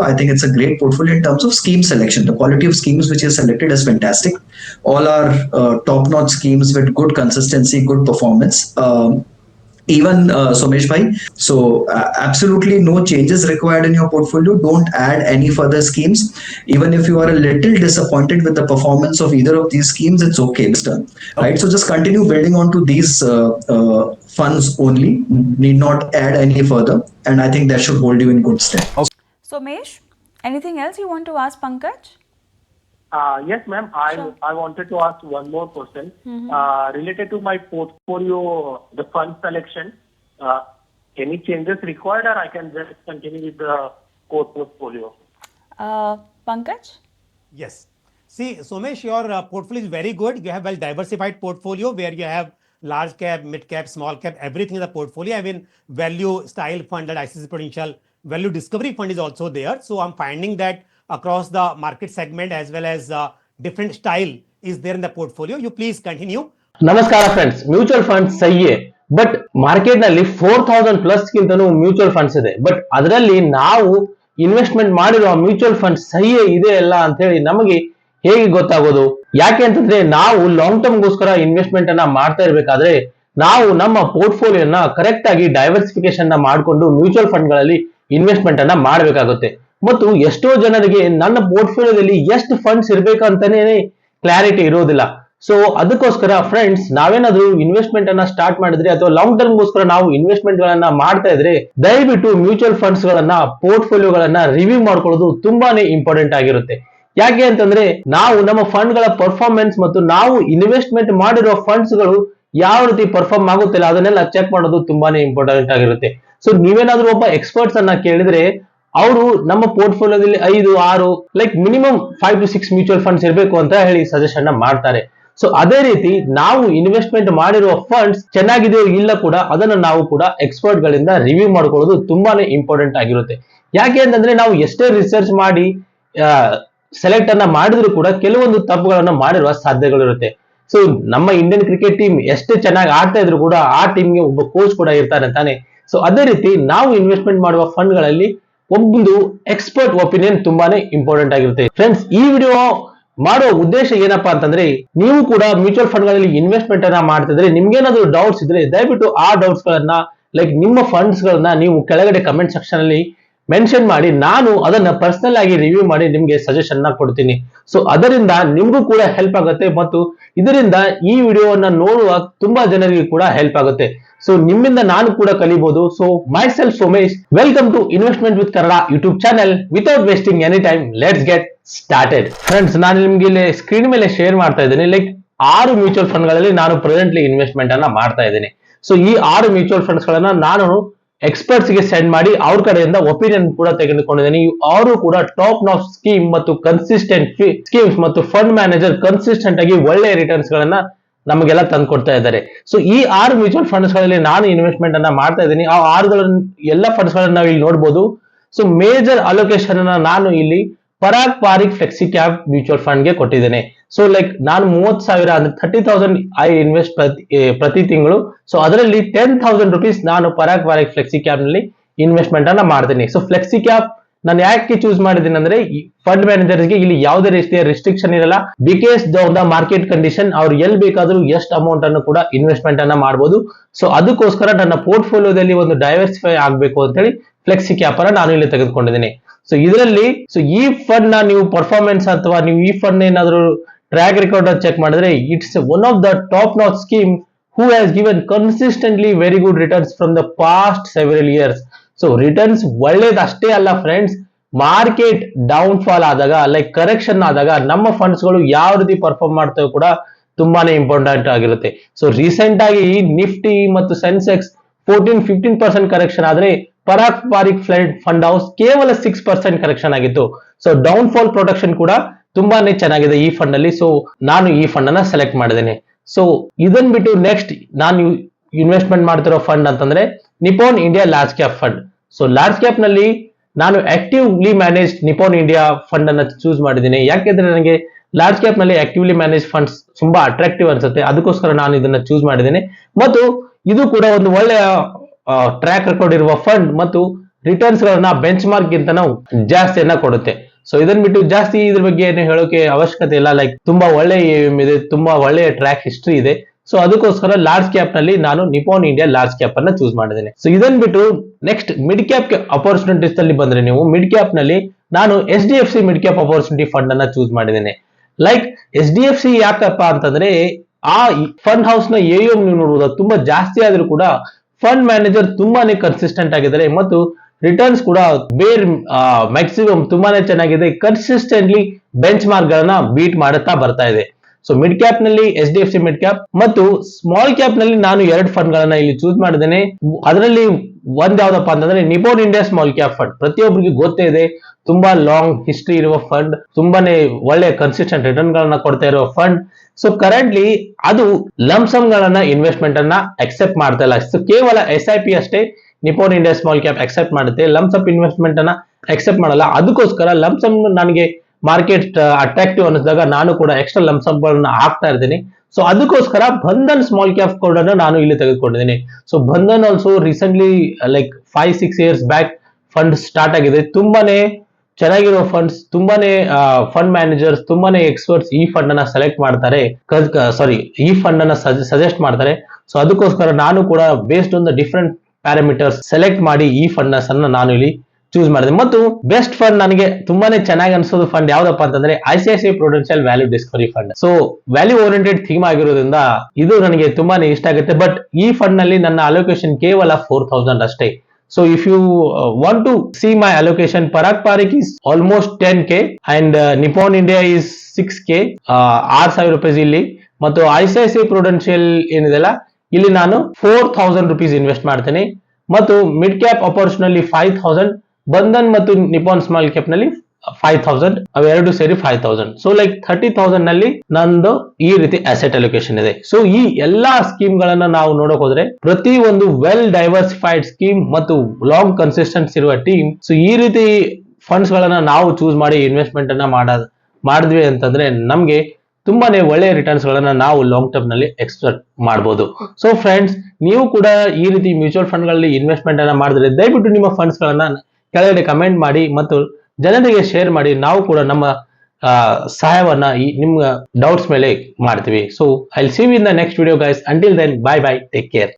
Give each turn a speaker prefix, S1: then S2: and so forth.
S1: portfolio. I think it's a great portfolio in terms of scheme selection. The quality of schemes which is selected is fantastic. All are uh, top-notch schemes with good consistency, good performance. Um, even uh, Somesh bhai. So uh, absolutely no changes required in your portfolio. Don't add any further schemes. Even if you are a little disappointed with the performance of either of these schemes, it's okay, Mister. Right. So just continue building on to these uh, uh, funds only. Need not add any further, and I think that should hold you in good stead.
S2: Somesh, anything else you want to ask Pankaj?
S3: Uh, yes, ma'am. I
S2: Sure.
S3: I wanted to ask one more question uh, related to my portfolio, the fund selection. Uh, any changes required, or I can just continue with the core portfolio?
S2: Uh, Pankaj?
S4: Yes. See, Somesh, your uh, portfolio is very good. You have well diversified portfolio where you have large cap, mid cap, small cap, everything in the portfolio. I mean, value style fund that ICC Prudential value discovery fund is also there. So I'm finding that across the market segment as well as uh, different style is there in the portfolio. You please continue.
S5: ನಮಸ್ಕಾರ friends mutual funds ಸಹಿಯೇ but ಮಾರ್ಕೆಟ್ನಲ್ಲಿ four thousand plus ಗಿಂತನೂ mutual funds ಇದೆ but ಅದರಲ್ಲಿ ನಾವು investment ಮಾಡಿರುವ mutual funds ಸಹಿಯೇ ಇದೆ ಅಲ್ಲ ಅಂತ ಹೇಳಿ ನಮಗೆ ಹೇಗೆ ಗೊತ್ತಾಗೋದು ಯಾಕೆ ಅಂತಂದ್ರೆ ನಾವು ಲಾಂಗ್ ಟರ್ಮ್ ಗೋಸ್ಕರ ಇನ್ವೆಸ್ಟ್ಮೆಂಟ್ ಅನ್ನ ಮಾಡ್ತಾ ಇರ್ಬೇಕಾದ್ರೆ ನಾವು ನಮ್ಮ ಪೋರ್ಟ್ಫೋಲಿಯೋನ ಕರೆಕ್ಟ್ ಆಗಿ ಡೈವರ್ಸಿಫಿಕೇಶನ್ ಮಾಡಿಕೊಂಡು ಮ್ಯೂಚುವಲ್ ಫಂಡ್ಗಳಲ್ಲಿ ಇನ್ವೆಸ್ಟ್ಮೆಂಟ್ ಅನ್ನ ಮಾಡಬೇಕಾಗುತ್ತೆ. ಮತ್ತು ಎಷ್ಟೋ ಜನರಿಗೆ ನನ್ನ ಪೋರ್ಟ್ಫೋಲಿಯೋದಲ್ಲಿ ಎಷ್ಟು ಫಂಡ್ಸ್ ಇರ್ಬೇಕಂತಾನೆ ಕ್ಲಾರಿಟಿ ಇರೋದಿಲ್ಲ. ಸೊ ಅದಕ್ಕೋಸ್ಕರ ಫ್ರೆಂಡ್ಸ್ ನಾವೇನಾದ್ರೂ ಇನ್ವೆಸ್ಟ್ಮೆಂಟ್ ಅನ್ನ ಸ್ಟಾರ್ಟ್ ಮಾಡಿದ್ರೆ ಅಥವಾ ಲಾಂಗ್ ಟರ್ಮ್ ಗೋಸ್ಕರ ನಾವು ಇನ್ವೆಸ್ಟ್ಮೆಂಟ್ ಗಳನ್ನ ಮಾಡ್ತಾ ಇದ್ರೆ, ದಯವಿಟ್ಟು ಮ್ಯೂಚುವಲ್ ಫಂಡ್ಸ್ ಗಳನ್ನ ಪೋರ್ಟ್ಫೋಲಿಯೋಗಳನ್ನ ರಿವ್ಯೂ ಮಾಡ್ಕೊಳ್ಳೋದು ತುಂಬಾನೇ ಇಂಪಾರ್ಟೆಂಟ್ ಆಗಿರುತ್ತೆ. ಯಾಕೆ ಅಂತಂದ್ರೆ, ನಾವು ನಮ್ಮ ಫಂಡ್ಗಳ ಪರ್ಫಾರ್ಮೆನ್ಸ್ ಮತ್ತು ನಾವು ಇನ್ವೆಸ್ಟ್ಮೆಂಟ್ ಮಾಡಿರೋ ಫಂಡ್ಸ್ಗಳು ಯಾವ ರೀತಿ ಪರ್ಫಾರ್ಮ್ ಆಗುತ್ತಿಲ್ಲ ಅದನ್ನೆಲ್ಲ ಚೆಕ್ ಮಾಡೋದು ತುಂಬಾನೇ ಇಂಪಾರ್ಟೆಂಟ್ ಆಗಿರುತ್ತೆ. ಸೊ ನೀವೇನಾದ್ರೂ ಒಬ್ಬ ಎಕ್ಸ್ಪರ್ಟ್ಸ್ ಅನ್ನ ಕೇಳಿದ್ರೆ, ಅವರು ನಮ್ಮ ಪೋರ್ಟ್ಫೋಲಿಯೋದಲ್ಲಿ ಐದು, ಆರು like minimum five to six mutual funds ಇರಬೇಕು ಅಂತ ಹೇಳಿ ಸಜೆಷನ್ ಮಾಡ್ತಾರೆ. ಸೊ ಅದೇ ರೀತಿ ನಾವು ಇನ್ವೆಸ್ಟ್ಮೆಂಟ್ ಮಾಡಿರುವ ಫಂಡ್ಸ್ ಚೆನ್ನಾಗಿದೆಯೋ ಇಲ್ಲ ಕೂಡ ಅದನ್ನು ನಾವು ಕೂಡ ಎಕ್ಸ್ಪರ್ಟ್ ಗಳಿಂದ ರಿವ್ಯೂ ಮಾಡ್ಕೊಳ್ಳೋದು ತುಂಬಾನೇ ಇಂಪಾರ್ಟೆಂಟ್ ಆಗಿರುತ್ತೆ. ಯಾಕೆ ಅಂತಂದ್ರೆ ನಾವು ಎಷ್ಟೇ ರಿಸರ್ಚ್ ಮಾಡಿ ಸೆಲೆಕ್ಟ್ ಅನ್ನ ಮಾಡಿದ್ರು ಕೂಡ ಕೆಲವೊಂದು ತಪ್ಪುಗಳನ್ನು ಮಾಡಿರುವ ಸಾಧ್ಯತೆಗಳಿರುತ್ತೆ. ಸೊ ನಮ್ಮ ಇಂಡಿಯನ್ ಕ್ರಿಕೆಟ್ ಟೀಮ್ ಎಷ್ಟೇ ಚೆನ್ನಾಗಿ ಆಡ್ತಾ ಇದ್ರು ಕೂಡ ಆ ಟೀಮ್ಗೆ ಒಬ್ಬ ಕೋಚ್ ಕೂಡ ಇರ್ತಾನೆ ತಾನೆ. ಸೊ ಅದೇ ರೀತಿ ನಾವು ಇನ್ವೆಸ್ಟ್ಮೆಂಟ್ ಮಾಡುವ ಫಂಡ್ಗಳಲ್ಲಿ ಒಂದು ಎಕ್ಸ್ಪರ್ಟ್ ಒಪಿನಿಯನ್ ತುಂಬಾನೇ ಇಂಪಾರ್ಟೆಂಟ್ ಆಗಿರುತ್ತೆ. ಫ್ರೆಂಡ್ಸ್ ಈ ವಿಡಿಯೋ ಮಾಡೋ ಉದ್ದೇಶ ಏನಪ್ಪಾ ಅಂತಂದ್ರೆ, ನೀವು ಕೂಡ ಮ್ಯೂಚುವಲ್ ಫಂಡ್ಗಳಲ್ಲಿ ಇನ್ವೆಸ್ಟ್ಮೆಂಟ್ ಅನ್ನ ಮಾಡ್ತಿದ್ರೆ ನಿಮ್ಗೇನಾದ್ರು ಡೌಟ್ಸ್ ಇದ್ರೆ ದಯವಿಟ್ಟು ಆ ಡೌಟ್ಸ್ ಗಳನ್ನ ಲೈಕ್ ನಿಮ್ಮ ಫಂಡ್ಸ್ ಗಳನ್ನ ನೀವು ಕೆಳಗಡೆ ಕಮೆಂಟ್ ಸೆಕ್ಷನ್ ಅಲ್ಲಿ ಮೆನ್ಷನ್ ಮಾಡಿ ನಾನು ಅದನ್ನ ಪರ್ಸನಲ್ ಆಗಿ ರಿವ್ಯೂ ಮಾಡಿ ನಿಮ್ಗೆ ಸಜೆಷನ್ನ ಕೊಡ್ತೀನಿ. ಸೊ ಅದರಿಂದ ನಿಮ್ಗೂ ಕೂಡ ಹೆಲ್ಪ್ ಆಗುತ್ತೆ ಮತ್ತು ಇದರಿಂದ ಈ ವಿಡಿಯೋವನ್ನ ನೋಡುವ ತುಂಬಾ ಜನರಿಗೆ ಕೂಡ ಹೆಲ್ಪ್ ಆಗುತ್ತೆ. ಸೊ ನಿಮ್ಮಿಂದ ನಾನು ಕೂಡ ಕಲಿಬಹುದು so myself Somesh welcome to investment with Kannada YouTube channel without wasting any time let's get started friends ನಾನು ನಿಮ್ಗೆ ಸ್ಕ್ರೀನ್ ಮೇಲೆ ಶೇರ್ ಮಾಡ್ತಾ ಇದ್ದೀನಿ. ಲೈಕ್ ಆರು ಮ್ಯೂಚುವಲ್ ಫಂಡ್ಗಳಲ್ಲಿ ನಾನು ಪ್ರೆಸೆಂಟ್ಲಿ ಇನ್ವೆಸ್ಟ್ಮೆಂಟ್ ಅನ್ನ ಮಾಡ್ತಾ ಇದ್ದೀನಿ. ಸೊ ಈ ಆರು ಮ್ಯೂಚುವಲ್ ಫಂಡ್ಸ್ ಗಳನ್ನ ನಾನು ಎಕ್ಸ್ಪರ್ಟ್ಸ್ಗೆ ಸೆಂಡ್ ಮಾಡಿ ಅವ್ರ ಕಡೆಯಿಂದ ಒಪಿನಿಯನ್ ಕೂಡ ತೆಗೆದುಕೊಂಡಿದ್ದೀನಿ. ಅವರು ಕೂಡ ಟಾಪ್ ನಾಫ್ ಸ್ಕೀಮ್ ಮತ್ತು ಕನ್ಸಿಸ್ಟೆಂಟ್ ಸ್ಕೀಮ್ಸ್ ಮತ್ತು ಫಂಡ್ ಮ್ಯಾನೇಜರ್ ಕನ್ಸಿಸ್ಟೆಂಟ್ ಆಗಿ ಒಳ್ಳೆ ರಿಟರ್ನ್ಸ್ ಗಳನ್ನ ನಮಗೆಲ್ಲ ತಂದ್ಕೊಡ್ತಾ ಇದ್ದಾರೆ. ಸೊ ಈ ಆರು ಮ್ಯೂಚುವಲ್ ಫಂಡ್ಸ್ಗಳಲ್ಲಿ ನಾನು ಇನ್ವೆಸ್ಟ್ಮೆಂಟ್ ಅನ್ನ ಮಾಡ್ತಾ ಇದ್ದೀನಿ. ಆ ಆರುಗಳನ್ನ, ಎಲ್ಲ ಫಂಡ್ಸ್ ಗಳನ್ನ ನಾವು ಇಲ್ಲಿ ನೋಡಬಹುದು ಸೊ ಮೇಜರ್ ಅಲೋಕೇಶನ್ ಅನ್ನ ನಾನು ಇಲ್ಲಿ Parag Parikh flexi cap mutual ಫಂಡ್ಗೆ ಕೊಟ್ಟಿದ್ದೇನೆ. ಸೊ ಲೈಕ್ ನಾನು ಮೂವತ್ ಸಾವಿರ ಅಂದ್ರೆ ಥರ್ಟಿ ತೌಸಂಡ್ ಐ ಇನ್ವೆಸ್ಟ್ ಪ್ರತಿ ತಿಂಗಳು. ಸೊ ಅದರಲ್ಲಿ ಟೆನ್ ತೌಸಂಡ್ ರುಪೀಸ್ ನಾನು ಪರಾಗ್ ಪಾರಿಕ್ ಫ್ಲೆಕ್ಸಿ ಕ್ಯಾಪ್ನಲ್ಲಿ ಇನ್ವೆಸ್ಟ್ಮೆಂಟ್ ಅನ್ನ ಮಾಡ್ತೀನಿ. ಸೊ ಫ್ಲೆಕ್ಸಿ ಕ್ಯಾಪ್ ನಾನು ಯಾಕೆ ಚೂಸ್ ಮಾಡಿದ್ದೀನಿ ಅಂದ್ರೆ ಫಂಡ್ ಮ್ಯಾನೇಜರ್ಗೆ ಇಲ್ಲಿ ಯಾವುದೇ ರೀತಿಯ ರಿಸ್ಟ್ರಿಕ್ಷನ್ ಇರಲ್ಲ. ಬಿಕಾಸ್ ದ ಮಾರ್ಕೆಟ್ ಕಂಡೀಷನ್ ಅವ್ರು ಎಲ್ಲಿ ಬೇಕಾದ್ರೂ ಎಷ್ಟು ಅಮೌಂಟ್ ಅನ್ನು ಕೂಡ ಇನ್ವೆಸ್ಟ್ಮೆಂಟ್ ಅನ್ನ ಮಾಡಬಹುದು ಸೊ ಅದಕ್ಕೋಸ್ಕರ ನನ್ನ ಪೋರ್ಟ್ಫೋಲಿಯೋದಲ್ಲಿ ಒಂದು ಡೈವರ್ಸಿಫೈ ಆಗಬೇಕು ಅಂತ ಹೇಳಿ ಫ್ಲೆಕ್ಸಿ ಕ್ಯಾಪ್ ಅನ್ನ ನಾನು ಇಲ್ಲಿ ತೆಗೆದುಕೊಂಡಿದ್ದೀನಿ. ಸೊ ಇದರಲ್ಲಿ ಸೊ ಈ ಫಂಡ್ನ ನೀವು ಪರ್ಫಾರ್ಮೆನ್ಸ್ ಅಥವಾ ನೀವು ಈ ಫಂಡ್ ಏನಾದರೂ ಟ್ರ್ಯಾಕ್ ರೆಕಾರ್ಡ್ ಚೆಕ್ ಮಾಡಿದ್ರೆ it's one of the top notch scheme who has given consistently very good returns from the past several years so returns ಒಳ್ಳೇದಷ್ಟೇ ಅಲ್ಲ ಫ್ರೆಂಡ್ಸ್ ಮಾರ್ಕೆಟ್ ಡೌನ್ ಫಾಲ್ ಆದಾಗ like correction ಆದಾಗ ನಮ್ಮ ಫಂಡ್ಸ್ಗಳು ಯಾವ ರೀತಿ perform ಮಾಡ್ತೇವೆ ಕೂಡ ತುಂಬಾನೇ ಇಂಪಾರ್ಟೆಂಟ್ ಆಗಿರುತ್ತೆ. ಸೊ ರೀಸೆಂಟ್ ಆಗಿ ನಿಫ್ಟಿ ಮತ್ತು Sensex fourteen fifteen percent correction ಆದ್ರೆ ಪರಾಕ್ ಫ್ಲೈಡ್ ಫ್ಲಡ್ ಫಂಡ್ ಹೌಸ್ ಕೇವಲ ಸಿಕ್ಸ್ ಪರ್ಸೆಂಟ್ ಕರೆಕ್ಷನ್ ಆಗಿತ್ತು ಸೊ ಡೌನ್ ಫಾಲ್ ಪ್ರೊಟೆಕ್ಷನ್ ಕೂಡ ತುಂಬಾನೇ ಚೆನ್ನಾಗಿದೆ ಈ ಫಂಡ್ ಅಲ್ಲಿ. ಸೊ ನಾನು ಈ ಫಂಡ್ ಅನ್ನ ಸೆಲೆಕ್ಟ್ ಮಾಡಿದ್ದೇನೆ. ಸೊ ಇದನ್ ಬಿಟ್ಟು ನೆಕ್ಸ್ಟ್ ನಾನು ಇನ್ವೆಸ್ಟ್ಮೆಂಟ್ ಮಾಡ್ತಿರೋ ಫಂಡ್ ಅಂತಂದ್ರೆ Nippon India large cap fund so large ಕ್ಯಾಪ್ನಲ್ಲಿ ನಾನು actively manage Nippon India fund ಅನ್ನ ಚೂಸ್ ಮಾಡಿದ್ದೀನಿ. ಯಾಕೆಂದ್ರೆ ನನಗೆ ಲಾರ್ಜ್ ಕ್ಯಾಪ್ನಲ್ಲಿ ಆಕ್ಟಿವ್ಲಿ ಮ್ಯಾನೇಜ್ ಫಂಡ್ಸ್ ತುಂಬಾ ಅಟ್ರಾಕ್ಟಿವ್ ಅನ್ಸುತ್ತೆ. ಅದಕ್ಕೋಸ್ಕರ ನಾನು ಇದನ್ನ ಚೂಸ್ ಮಾಡಿದ್ದೇನೆ. ಮತ್ತು ಇದು ಕೂಡ ಒಂದು ಒಳ್ಳೆಯ ಟ್ರ್ಯಾಕ್ ರೆಕಾರ್ಡ್ ಇರುವ ಫಂಡ್ ಮತ್ತು ರಿಟರ್ನ್ಸ್ ಗಳನ್ನ ಬೆಂಚ್ ಮಾರ್ಕ್ ಗಿಂತ ಜಾಸ್ತಿಯನ್ನ ಕೊಡುತ್ತೆ. ಸೊ ಇದನ್ ಬಿಟ್ಟು ಜಾಸ್ತಿ ಇದ್ರ ಬಗ್ಗೆ ಏನು ಹೇಳೋಕೆ ಅವಶ್ಯಕತೆ ಇಲ್ಲ. ಲೈಕ್ ತುಂಬಾ ಒಳ್ಳೆ ಇದೆ, ತುಂಬಾ ಒಳ್ಳೆಯ ಟ್ರ್ಯಾಕ್ ಹಿಸ್ಟ್ರಿ ಇದೆ. ಸೊ ಅದಕ್ಕೋಸ್ಕರ ಲಾರ್ಜ್ ಕ್ಯಾಪ್ನಲ್ಲಿ ನಾನು ನಿಪೋನ್ ಇಂಡಿಯಾ ಲಾರ್ಜ್ ಕ್ಯಾಪ್ ಅನ್ನ ಚೂಸ್ ಮಾಡಿದ್ದೇನೆ. ಸೊ ಇದನ್ ಬಿಟ್ಟು ನೆಕ್ಸ್ಟ್ ಮಿಡ್ ಕ್ಯಾಪ್ ಅಪರ್ಚುನಿಟೀಸ್ ಅಲ್ಲಿ ಬಂದ್ರೆ ನೀವು ಮಿಡ್ ಕ್ಯಾಪ್ನಲ್ಲಿ ನಾನು S D F C mid cap opportunity fund ಅನ್ನ ಚೂಸ್ ಮಾಡಿದ್ದೇನೆ. Like S D F C ಯಾಕಪ್ಪ ಅಂತಂದ್ರೆ, ಆ ಫಂಡ್ ಹೌಸ್ನ ಎ ನೀವು ನೋಡುವುದು ತುಂಬಾ ಜಾಸ್ತಿ ಆದ್ರೂ ಕೂಡ ಫಂಡ್ ಮ್ಯಾನೇಜರ್ ತುಂಬಾನೇ ಕನ್ಸಿಸ್ಟೆಂಟ್ ಆಗಿದ್ದಾರೆ ಮತ್ತು ರಿಟರ್ನ್ಸ್ ಕೂಡ ಬೇರ್ ಮ್ಯಾಕ್ಸಿಮಮ್ ತುಂಬಾನೇ ಚೆನ್ನಾಗಿದೆ. ಕನ್ಸಿಸ್ಟೆಂಟ್ಲಿ ಬೆಂಚ್ ಮಾರ್ಕ್ ಗಳನ್ನ ಬೀಟ್ ಮಾಡುತ್ತಾ ಬರ್ತಾ ಇದೆ. So mid ಕ್ಯಾಪ್ನಲ್ಲಿ H D F C mid cap ಮತ್ತು ಸ್ಮಾಲ್ ಕ್ಯಾಪ್ನಲ್ಲಿ ನಾನು ಎರಡು ಫಂಡ್ ಗಳನ್ನ ಇಲ್ಲಿ ಚೂಸ್ ಮಾಡಿದ್ದೇನೆ. ಅದರಲ್ಲಿ ಒಂದ್ ಯಾವ್ದಪ್ಪ ಅಂತಂದ್ರೆ Nippon India small cap fund ಪ್ರತಿಯೊಬ್ಬರಿಗೂ ಗೊತ್ತೇ ಇದೆ. ತುಂಬಾ ಲಾಂಗ್ ಹಿಸ್ಟ್ರಿ ಇರುವ ಫಂಡ್ ತುಂಬಾನೇ ಒಳ್ಳೆ ಕನ್ಸಿಸ್ಟೆಂಟ್ ರಿಟರ್ನ್ ಗಳನ್ನ ಕೊಡ್ತಾ ಇರುವ ಫಂಡ್ ಸೊ ಕರೆಂಟ್ಲಿ ಅದು ಲಂಸಮ್ ಗಳನ್ನ ಇನ್ವೆಸ್ಟ್ಮೆಂಟ್ ಅನ್ನ ಅಕ್ಸೆಪ್ಟ್ ಮಾಡ್ತಾ ಇಲ್ಲ. ಸೊ ಕೇವಲ ಎಸ್ ಐ ಪಿ ಅಷ್ಟೇ Nippon India small cap accept ಮಾಡುತ್ತೆ. ಲಂಸಪ್ ಇನ್ವೆಸ್ಟ್ಮೆಂಟ್ ಅನ್ನ ಅಕ್ಸೆಪ್ಟ್ ಮಾಡಲ್ಲ. ಅದಕ್ಕೋಸ್ಕರ ಲಂಸಮ್ ನನಗೆ ಮಾರ್ಕೆಟ್ ಅಟ್ರಾಕ್ಟಿವ್ ಅನಿಸಿದಾಗ ನಾನು ಕೂಡ ಎಕ್ಸ್ಟ್ರಾ ಲಂಸಮ್ ಗಳನ್ನ ಹಾಕ್ತಾ ಇದ್ದೀನಿ ಸೊ ಅದಕ್ಕೋಸ್ಕರ ಬಂಧನ್ ಸ್ಮಾಲ್ ಕ್ಯಾಪ್ ಕೋಡ್ ಅನ್ನು ನಾನು ಇಲ್ಲಿ ತೆಗೆದುಕೊಂಡಿದ್ದೀನಿ. So Bandhan also recently like five six years back fund start ಆಗಿದೆ. ತುಂಬಾನೇ ಚೆನ್ನಾಗಿರೋ ಫಂಡ್ಸ್ ತುಂಬಾನೇ ಫಂಡ್ ಮ್ಯಾನೇಜರ್ಸ್ ತುಂಬಾನೇ ಎಕ್ಸ್ಪರ್ಟ್ಸ್ ಈ ಫಂಡ್ ಅನ್ನ ಸೆಲೆಕ್ಟ್ ಮಾಡ್ತಾರೆ. ಸಾರಿ ಈ ಫಂಡ್ ಅನ್ನ ಸಜೆಸ್ಟ್ ಮಾಡ್ತಾರೆ. ಸೊ ಅದಕ್ಕೋಸ್ಕರ ನಾನು ಕೂಡ based on the different parameters select ಮಾಡಿ ಈ ಫಂಡ್ ಅನ್ನ ನಾನು ಇಲ್ಲಿ ಚೂಸ್ ಮಾಡಿದೆ. ಮತ್ತು ಬೆಸ್ಟ್ ಫಂಡ್ ನನಗೆ ತುಂಬಾನೇ ಚೆನ್ನಾಗಿ ಅನಿಸೋದು ಫಂಡ್ ಯಾವ್ದಪ್ಪ ಅಂತಂದ್ರೆ I C I C Prudential value discovery fund so value oriented theme ಆಗಿರೋದ್ರಿಂದ ಇದು ನನಗೆ ತುಂಬಾನೇ ಇಷ್ಟ ಆಗುತ್ತೆ. ಬಟ್ ಈ ಫಂಡ್ನಲ್ಲಿ ನನ್ನ ಅಲೋಕೇಶನ್ ಕೇವಲ ಫೋರ್ ಥೌಸಂಡ್ ಅಷ್ಟೇ. So if you want to see my allocation Parag Parikh is almost ten K and Nippon India is six K R ಸಾವಿರ ರೂಪಾಯಿ ಇಲ್ಲಿ. ಮತ್ತು I C I C Prudential ಏನಿದೆಲ್ಲ, ಇಲ್ಲಿ ನಾನು ಫೋರ್ ಥೌಸಂಡ್ ರುಪೀಸ್ ಇನ್ವೆಸ್ಟ್ ಮಾಡ್ತೇನೆ. ಮತ್ತು ಮಿಡ್ ಕ್ಯಾಪ್ ಅಪರ್ಚುನಲ್ಲಿ ಫೈವ್ ಥೌಸಂಡ್ ಬಂಧನ್ ಮತ್ತು ನಿಪಾನ್ ಸ್ಮಾಲ್ ಕ್ಯಾಪ್ನಲ್ಲಿ ಫೈವ್ ತೌಸಂಡ್ ಅವೆರಡು ಸೇರಿ five thousand so like thirty ತೌಸಂಡ್ನಲ್ಲಿ ನಂದು ಈ ರೀತಿ ಅಸೆಟ್ ಅಲೋಕೇಶನ್ ಇದೆ. ಸೊ ಈ ಎಲ್ಲಾ ಸ್ಕೀಮ್ ಗಳನ್ನ ನಾವು ನೋಡಕ್ ಹೋದ್ರೆ ಪ್ರತಿ ಒಂದು ವೆಲ್ ಡೈವರ್ಸಿಫೈಡ್ ಸ್ಕೀಮ್ ಮತ್ತು ಲಾಂಗ್ ಕನ್ಸಿಸ್ಟೆನ್ಸ್ ಇರುವ ಟೀಮ್ ಸೊ ಈ ರೀತಿ ಫಂಡ್ಸ್ ಗಳನ್ನ ನಾವು ಚೂಸ್ ಮಾಡಿ ಇನ್ವೆಸ್ಟ್ಮೆಂಟ್ ಅನ್ನ ಮಾಡ, ಮಾಡಿದ್ವಿ ಅಂತಂದ್ರೆ ನಮ್ಗೆ ತುಂಬಾನೇ ಒಳ್ಳೆಯ ರಿಟರ್ನ್ಸ್ ಗಳನ್ನ ನಾವು ಲಾಂಗ್ ಟರ್ಮ್ನಲ್ಲಿ ಎಕ್ಸ್ಪೆಕ್ಟ್ ಮಾಡಬಹುದು ಸೊ ಫ್ರೆಂಡ್ಸ್ ನೀವು ಕೂಡ ಈ ರೀತಿ ಮ್ಯೂಚುವಲ್ ಫಂಡ್ಗಳಲ್ಲಿ ಇನ್ವೆಸ್ಟ್ಮೆಂಟ್ ಅನ್ನ ಮಾಡಿದ್ರೆ ದಯವಿಟ್ಟು ನಿಮ್ಮ ಫಂಡ್ಸ್ ಗಳನ್ನ ಕೆಳಗಡೆ ಕಮೆಂಟ್ ಮಾಡಿ ಮತ್ತು ಜನರಿಗೆ ಶೇರ್ ಮಾಡಿ, ನಾವು ಕೂಡ ನಮ್ಮ ಸಹಾಯವನ್ನು ಈ, ನಿಮ್ಮ ಡೌಟ್ಸ್ ಮೇಲೆ ಮಾಡ್ತೀವಿ. So I see in the next video guys until then bye bye take care